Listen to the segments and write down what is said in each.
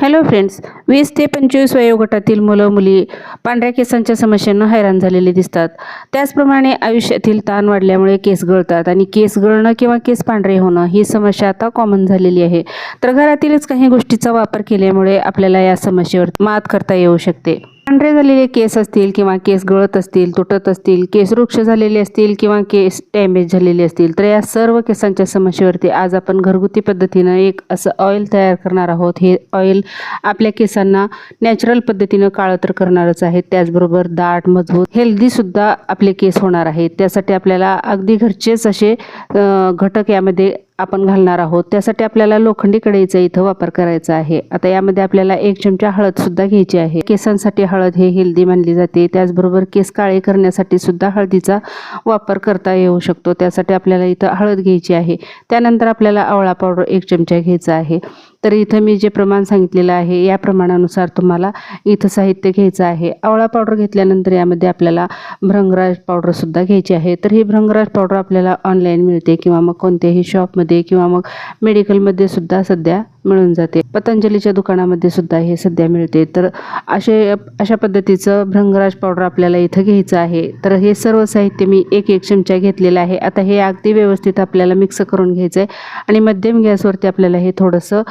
Hello friends वीस ते पंचवीस वयोगटातील मुलं मुली पांढऱ्या केसांच्या समस्यांना हैराण झालेले दिसतात. त्याचप्रमाणे आयुष्यातील ताण वाढल्यामुळे केस गळतात आणि केस गळणं किंवा केस पांढरे होणं ही समस्या आता कॉमन झालेली आहे. तर घरातीलच काही गोष्टीचा वापर केल्यामुळे आपल्याला या समस्येवर मात करता येऊ शकते. पांढरे झालेले केस असतील किंवा केस गळत असतील तुटत असतील केस वृक्ष झालेले असतील किंवा केस डॅमेज झालेले असतील तर या सर्व केसांच्या समस्येवरती आज आपण घरगुती पद्धतीनं एक असं ऑइल तयार करणार आहोत. हे ऑइल आपल्या केसांना नॅचरल पद्धतीनं काळं तर करणारच आहे. त्याचबरोबर दाट मजबूत हेल्दीसुद्धा आपले केस होणार आहेत. त्यासाठी आपल्याला अगदी घरचेच असे घटक यामध्ये आपण घालणार आहोत त्यासाठी आपल्याला लोखंडी कढईचा इथं वापर करायचा आहे. आता यामध्ये आपल्याला एक चमचा हळद सुद्धा घ्यायची आहे. केसांसाठी हळद हे हेल्दी मानली जाते. त्याचबरोबर केस काळे करण्यासाठी सुद्धा हळदीचा वापर करता येऊ शकतो. त्यासाठी आपल्याला इथं हळद घ्यायची आहे. त्यानंतर आपल्याला आवळा पावडर एक चमचा घ्यायचा आहे. तर इथं मी जे प्रमाण सांगितलेलं आहे या प्रमाणानुसार तुम्हाला इथं साहित्य घ्यायचं आहे. आवळा पावडर घेतल्यानंतर यामध्ये आपल्याला भ्रंगराज पावडरसुद्धा घ्यायची आहे. तर ही भ्रंगराज पावडर आपल्याला ऑनलाईन मिळते किंवा मग कोणत्याही शॉपमध्ये किंवा मग मेडिकलमध्ये सुद्धा सध्या मिळून जाते. पतंजलीच्या दुकानामध्ये सुद्धा हे सध्या मिळते. तर असे अशा पद्धतीचं भ्रंगराज पावडर आपल्याला इथं घ्यायचं आहे. तर हे सर्व साहित्य मी एक एक चमचा घेतलेलं आहे. आता हे अगदी व्यवस्थित आपल्याला मिक्स करून घ्यायचं आहे आणि मध्यम गॅसवरती आपल्याला हे थोडंसं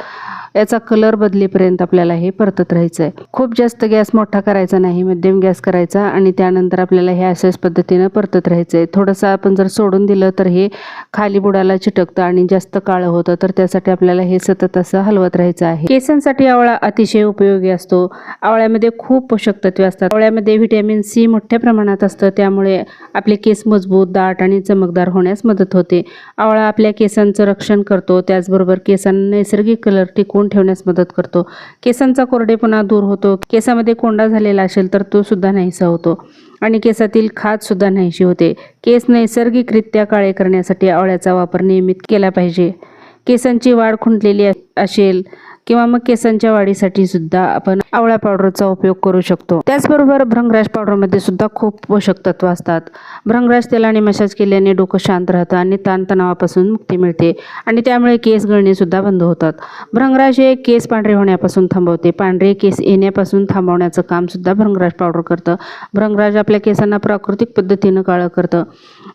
याचा कलर बदलेपर्यंत आपल्याला हे परतत राहायचं आहे खूप जास्त गॅस मोठा करायचा नाही मध्यम गॅस करायचा आणि त्यानंतर आपल्याला हे अशाच पद्धतीनं परतत राहायचं आहे थोडंसं आपण जर सोडून दिलं तर हे खाली बुडाला चिटकतं आणि जास्त काळं होतं तर त्यासाठी आपल्याला हे सतत असं हलवत राहायचं आहे. केसांसाठी आवळा अतिशय उपयोगी असतो. आवळ्यामध्ये खूप पोषक तत्वे असतात. आवळ्यामध्ये व्हिटॅमिन सी मोठ्या प्रमाणात असतं त्यामुळे आपले केस मजबूत दाट आणि चमकदार होण्यास मदत होते. आवळा आपल्या केसांचं रक्षण करतो त्याचबरोबर केसांना नैसर्गिक कलर टिकून टिकवून ठेवण्यास मदत करतो. केसांचा कोरडेपणा दूर होतो. केसामध्ये कोंडा झालेला असेल तर तो सुद्धा नाहीसा होतो. आणि केसातील खाज सुद्धा नाहीशी होते. केस नैसर्गिकरित्या काळे करण्यासाठी आवळ्याचा वापर नियमित केला पाहिजे. केसांची वाढ खुंटलेली असेल किंवा मग केसांच्या वाढीसाठी सुद्धा आपण आवळा पावडरचा उपयोग करू शकतो. त्याचबरोबर भ्रंगराज पावडरमध्ये सुद्धा खूप पोषक तत्व असतात. भ्रंगराज तेलाने मसाज केल्याने डोकं शांत राहतं आणि ताणतणावापासून मुक्ती मिळते आणि त्यामुळे केस गळणेसुद्धा बंद होतात. भ्रंगराज हे केस पांढरे होण्यापासून थांबवते. पांढरे केस येण्यापासून थांबवण्याचं कामसुद्धा भ्रंगराज पावडर करतं. भ्रंगराज आपल्या केसांना प्राकृतिक पद्धतीनं काळं करतं.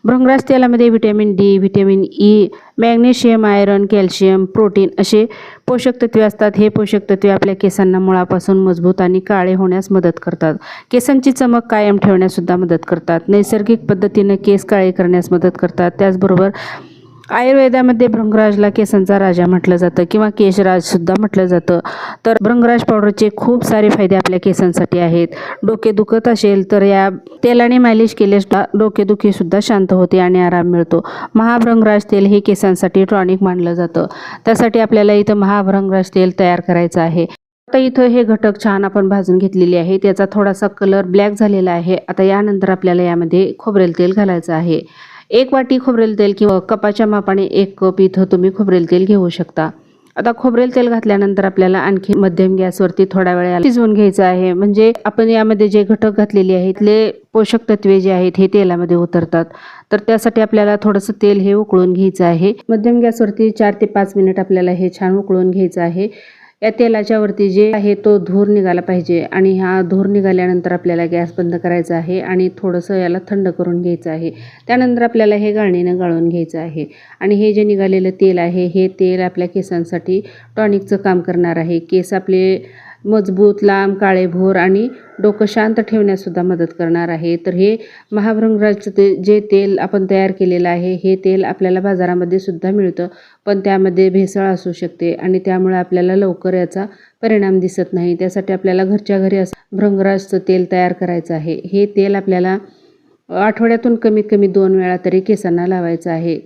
भृंगराज तेलामध्ये vitamin D vitamin E magnesium iron calcium protein असे पोषक तत्वे असतात. हे पोषक तत्वे आपल्या केसांना मुळापासून मजबूत आणि काळे होण्यास मदत करतात. केसांची चमक कायम ठेवण्यासुद्धा मदत करतात. नैसर्गिक पद्धतीनं केस काळे करण्यास मदत करतात. त्याचबरोबर आयुर्वेदामध्ये भृंगराजला केसांचा राजा म्हटलं जातं किंवा केशराजसुद्धा म्हटलं जातं. तर भृंगराज पावडरचे खूप सारे फायदे आपल्या केसांसाठी आहेत. डोके दुखत असेल तर या तेलाने मालिश केल्यास डोकेदुखी सुद्धा शांत होते आणि आराम मिळतो. महाभृंगराज तेल हे केसांसाठी टॉनिक मानलं जातं. त्यासाठी आपल्याला इथं महाभृंगराज तेल तयार करायचं आहे. आता इथं हे घटक छान आपण भाजून घेतलेले आहे. त्याचा थोडासा कलर ब्लॅक झालेला आहे. आता यानंतर आपल्याला यामध्ये खोबरेल तेल घालायचं आहे. एक वाटी खोबरेल तेल किंवा कपाच्या मापाने एक कप इथं तुम्ही खोबरेल तेल घेऊ शकता. आता खोबरेल तेल घातल्यानंतर आपल्याला आणखी मध्यम गॅसवरती थोडा वेळ शिजवून घ्यायचं आहे. म्हणजे आपण यामध्ये जे घटक घातलेले आहेत ते पोषक तत्वे जे आहेत हे तेलामध्ये उतरतात. तर त्यासाठी आपल्याला थोडंसं तेल हे उकळून घ्यायचं आहे. मध्यम गॅसवरती चार ते पाच मिनिट आपल्याला हे छान उकळून घ्यायचं आहे. या तेलाच्या वरती जे आहे तो धूर निघाला पाहिजे आणि हा धूर निघाल्यानंतर आपल्याला गॅस बंद करायचा आहे आणि थोडंसं याला थंड करून घ्यायचं आहे. त्यानंतर आपल्याला हे गाळणीनं गाळून घ्यायचं आहे. आणि हे जे निघालेलं तेल आहे हे तेल आपल्या केसांसाठी टॉनिकचं काम करणार आहे. केस आपले मजबूत लांब काळेभोर आणि डोकं शांत ठेवण्यासुद्धा मदत करणार आहे. तर हे महाभृंगराजचं ते जे तेल आपण तयार केलेलं आहे हे तेल आपल्याला बाजारामध्ये सुद्धा मिळतं पण त्यामध्ये भेसळ असू शकते आणि त्यामुळे आपल्याला लवकर याचा परिणाम दिसत नाही. त्यासाठी आपल्याला घरच्या घरी असं भृंगराजचं तेल तयार करायचं आहे. हे तेल आपल्याला आठवड्यातून कमीत कमी दोन वेळा तरी केसांना लावायचं आहे.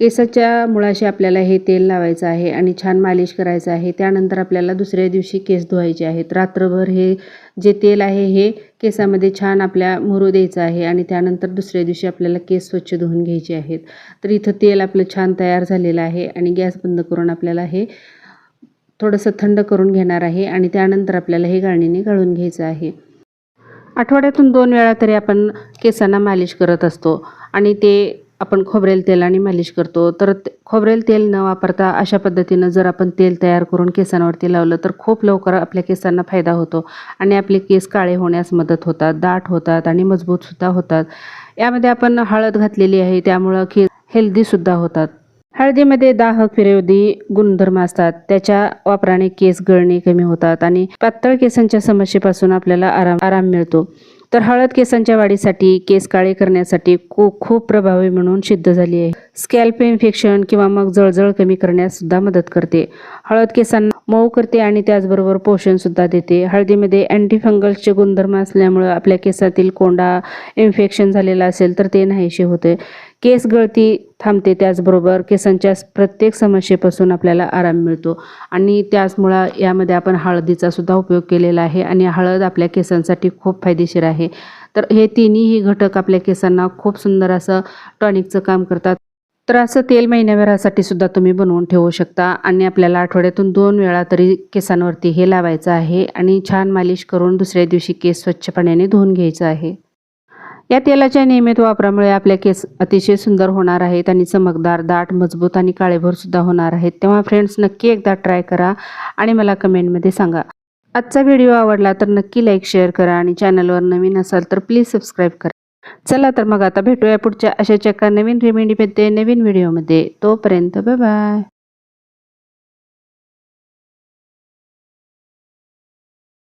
केसाच्या मुळाशी आपल्याला हे तेल लावायचं आहे आणि छान मालिश करायचं आहे. त्यानंतर आपल्याला दुसऱ्या दिवशी केस धुवायचे आहेत. रात्रभर हे जे तेल आहे हे केसामध्ये छान आपल्या मुरू द्यायचं आहे आणि त्यानंतर दुसऱ्या दिवशी आपल्याला केस स्वच्छ धुवून घ्यायचे आहेत. तर इथं तेल आपलं छान तयार झालेलं आहे आणि गॅस बंद करून आपल्याला हे थोडंसं थंड करून घेणार आहे आणि त्यानंतर आपल्याला हे गाळणीने गाळून घ्यायचं आहे. आठवड्यातून दोन वेळा तरी आपण केसांना मालिश करत असतो आणि ते आपण खोबरेल तेलाने मालिश करतो. तर खोबरेल तेल न वापरता अशा पद्धतीनं जर आपण तेल तयार करून केसांवरती लावलं तर खूप लवकर आपल्या केसांना फायदा होतो आणि आपले केस काळे होण्यास मदत होतात दाट होतात आणि मजबूतसुद्धा होतात. यामध्ये आपण हळद घातलेली आहे त्यामुळं केस हेल्दीसुद्धा होतात. हळदीमध्ये दाहक विरोधी गुणधर्म असतात. त्याच्या वापराने केस गळणे कमी होतात आणि पातळ केसांच्या समस्येपासून आपल्याला आराम आराम मिळतो. तर हळद केसांच्या वाढीसाठी केस काळे करण्यासाठी खूप खूप प्रभावी म्हणून सिद्ध झाली आहे. स्कॅल्प इन्फेक्शन किंवा मग जळजळ कमी करण्यास सुद्धा मदत करते. हळद केसांना मऊ करते आणि त्याचबरोबर पोषण सुद्धा देते. हळदीमध्ये अँटीफंगल्सचे गुणधर्म असल्यामुळे आपल्या केसातील कोंडा इन्फेक्शन झालेला असेल तर ते नाहीसे होते. केस गळती थांबते त्याचबरोबर केसांच्या प्रत्येक समस्येपासून आपल्याला आराम मिळतो. आणि त्याचमुळं यामध्ये आपण हळदीचा सुद्धा उपयोग केलेला आहे आणि हळद आपल्या केसांसाठी खूप फायदेशीर आहे. तर हे तिन्ही घटक आपल्या केसांना खूप सुंदर असं टॉनिकचं काम करतात. तर असं तेल महिन्याभरासाठी सुद्धा तुम्ही बनवून ठेवू शकता आणि आपल्याला आठवड्यातून दोन वेळा तरी केसांवरती हे लावायचं आहे आणि छान मालिश करून दुसऱ्या दिवशी केस स्वच्छ पाण्याने धुवून घ्यायचं आहे. या तेलाच्या नियमित वापरामुळे आपल्या केस अतिशय सुंदर होणार आहेत आणि चमकदार दाट मजबूत आणि काळेभरसुद्धा होणार आहेत. तेव्हा फ्रेंड्स नक्की एकदा ट्राय करा आणि मला कमेंटमध्ये सांगा. आजचा व्हिडिओ आवडला तर नक्की लाईक शेअर करा आणि चॅनलवर नवीन असाल तर प्लीज सबस्क्राईब करा. चला तर मग आता भेटूया पुढच्या अशाच एका नवीन रेमेडीमध्ये नवीन व्हिडिओमध्ये तोपर्यंत बाय बाय